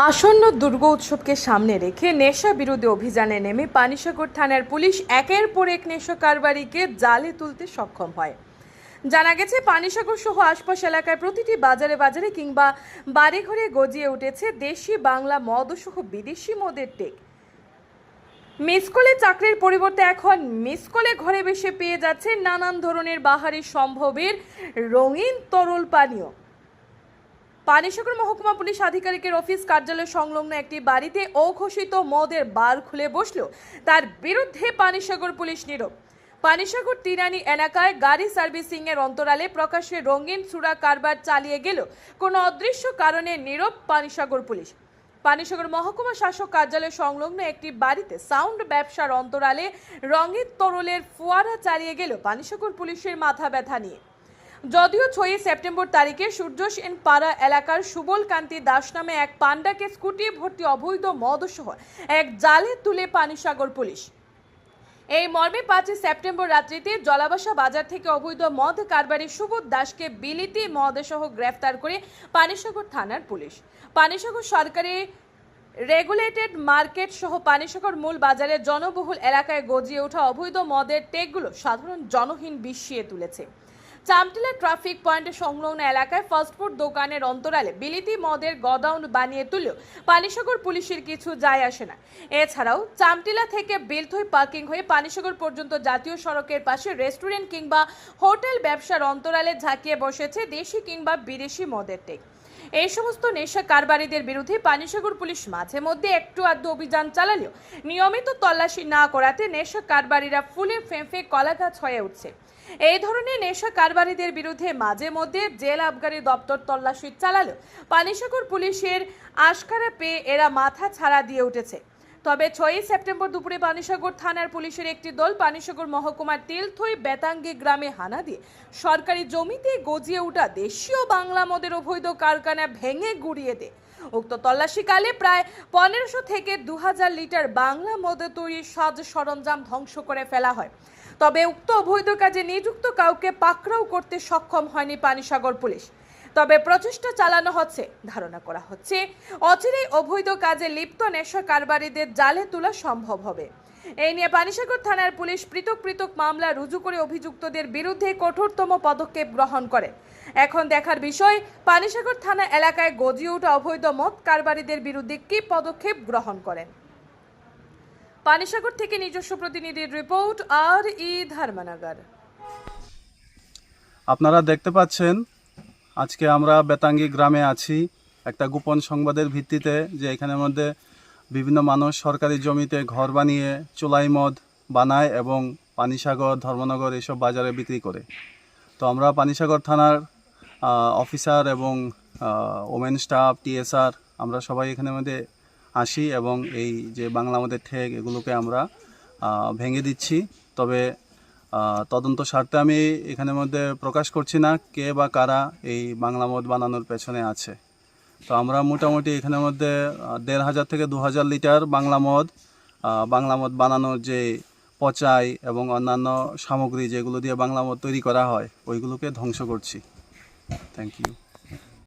আসন্ন দুর্গ উৎসবকে সামনে রেখে নেশা বিরোধী অভিযানে নেমে পানিসাগর থানার পুলিশ একের পর এক নেশা কারবারিকে জালে তুলতে সক্ষম হয়। জানা গেছে, পানিসাগর সহ আশপাশ এলাকার প্রতিটি বাজারে বাজারে কিংবা বাড়ি ঘরে গজিয়ে উঠেছে দেশি বাংলা মদ সহ বিদেশি মদের টেক। মিসকলে চাকরির পরিবর্তে এখন মিসকলে ঘরে বসে পেয়ে যাচ্ছে নানান ধরনের বাহারি সম্ভবের রঙিন তরল পানীয়। পানিসাগর মহকুমা পুলিশ আধিকারিকের অফিস কার্যালয় সংলগ্ন একটি বাড়িতে অঘোষিত মদের বার খুলে বসল। তার বিরুদ্ধে পানিসাগর পুলিশ নীরব। পানিসাগর তিরানি এলাকায় গাড়ি সার্ভিসিং এর অন্তরালে প্রকাশ্যে রঙিন সুরা কারবার চালিয়ে গেল। কোনো অদৃশ্য কারণে নীরব পানিসাগর পুলিশ। পানিসাগর মহকুমা শাসক কার্যালয় সংলগ্ন একটি বাড়িতে সাউন্ড ব্যবসার অন্তরালে রঙিন তরলের ফোয়ারা চালিয়ে গেল। পানিসাগর পুলিশের মাথা ব্যথা নিয়ে যদিও ছয়ই সেপ্টেম্বর তারিখে সূর্য সেন পাড়া এলাকার সুবল কান্তি দাস নামে এক পান্ডাকে স্কুটি ভর্তি অবৈধ মদসহ এক জালে তুলে পানিসাগর পুলিশ। এই মর্মে পাঁচই সেপ্টেম্বর রাত্রিতে জলাবাসা বাজার থেকে অবৈধ মদ কারবারি সুবোধ দাসকে বিলিতি মদসহ গ্রেফতার করে পানিসাগর থানার পুলিশ। পানিসাগর সরকারি রেগুলেটেড মার্কেট সহ পানিসাগর মূল বাজারের জনবহুল এলাকায় গজিয়ে ওঠা অবৈধ মদের টেকগুলো সাধারণ জনহীন বিষিয়ে তুলেছে। চামটিলা ট্রাফিক পয়েন্টে সংলগ্ন এলাকায় ফাস্টফুড দোকানের অন্তরালে বিলিতি মদের গদাউন বানিয়ে তুলেও পানিসাগর পুলিশের কিছু যায় আসে না। এছাড়াও চামটিলা থেকে বেলথই পার্কিং হয়ে পানিসাগর পর্যন্ত জাতীয় সড়কের পাশে রেস্টুরেন্ট কিংবা হোটেল ব্যবসার অন্তরালে ঝাঁকিয়ে বসেছে দেশি কিংবা বিদেশি মদের টেক। এই সমস্ত নেশা কারবারিদের বিরুদ্ধে পানিসাগর পুলিশ মাঝে মধ্যে একটু আধটু অভিযান চালালেও নিয়মিত তল্লাশি না করাতে নেশা কারবারিরা ফুলে ফেঁফে কলাগাছ হয়ে উঠছে। এই ধরনের নেশা কারবারিদের বিরুদ্ধে মাঝে মধ্যে জেল আবগারি দপ্তর তল্লাশি চালালেও পানিসাগর পুলিশের আশকারা পেয়ে এরা মাথা ছাড়া দিয়ে উঠেছে। তবে ছয়ই সেপ্টেম্বর দুপুরে পানিসাগর থানার পুলিশের একটি দল পানিসাগর মহকুমার তেলথই বেতাঙ্গি গ্রামে হানা দিয়ে সরকারি জমিতে গজিয়ে ওঠা দেশীয় বাংলা মদের অবৈধ কারখানা ভেঙে গুড়িয়ে দেয়। উক্ত তল্লাশিকালে প্রায় পনেরোশো থেকে দু হাজার লিটার বাংলা মদ তৈরির সাজ সরঞ্জাম ধ্বংস করে ফেলা হয়। তবে উক্ত অবৈধ কাজে নিযুক্ত কাউকে পাকড়াও করতে সক্ষম হয়নি পানিসাগর পুলিশ। তবে প্রচেষ্টা চালানো হচ্ছে, ধারণা করা হচ্ছে। অচিরেই অবৈধ কাজে লিপ্ত নেশা কারবারিদের জালে তোলা সম্ভব হবে। এই নিয়ে পানিসাগর থানার পুলিশ পৃথক পৃথক মামলা রুজু করে অভিযুক্তদের বিরুদ্ধে কঠোরতম পদক্ষেপ গ্রহণ করে। এখন দেখার বিষয়, পানিসাগর থানা এলাকায় গজিয়ে ওঠা অবৈধ মদ কারবারিদের বিরুদ্ধে কী পদক্ষেপ গ্রহণ করেন? পানিসাগর থেকে নিজস্ব প্রতিনিধির রিপোর্ট, আর ই ধর্মনগর। আপনারা দেখতে পাচ্ছেন আজকে আমরা বেতাঙ্গি গ্রামে আছি। একটা গোপন সংবাদের ভিত্তিতে যে এখানের মধ্যে বিভিন্ন মানুষ সরকারি জমিতে ঘর বানিয়ে চুলাই মদ বানায় এবং পানিসাগর, ধর্মনগর এসব বাজারে বিক্রি করে। তো আমরা পানিসাগর থানার অফিসার এবং ওমেন স্টাফ, টিএসআর আমরা সবাই এখানের মধ্যে আসি এবং এই যে বাংলা আমাদের ঠেক এগুলোকে আমরা ভেঙে দিচ্ছি। তবে তদন্ত স্বার্থে আমি এখানের মধ্যে প্রকাশ করছি না কে বা কারা এই বাংলা মদ বানানোর পেছনে আছে। তো আমরা মোটামুটি এখানের মধ্যে দেড় হাজার থেকে দু হাজার লিটার বাংলা মদ বাংলা মদ বানানোর যে পচাই এবং অন্যান্য সামগ্রী যেগুলো দিয়ে বাংলা মদ তৈরি করা হয়, ওইগুলোকে ধ্বংস করছি। Thank you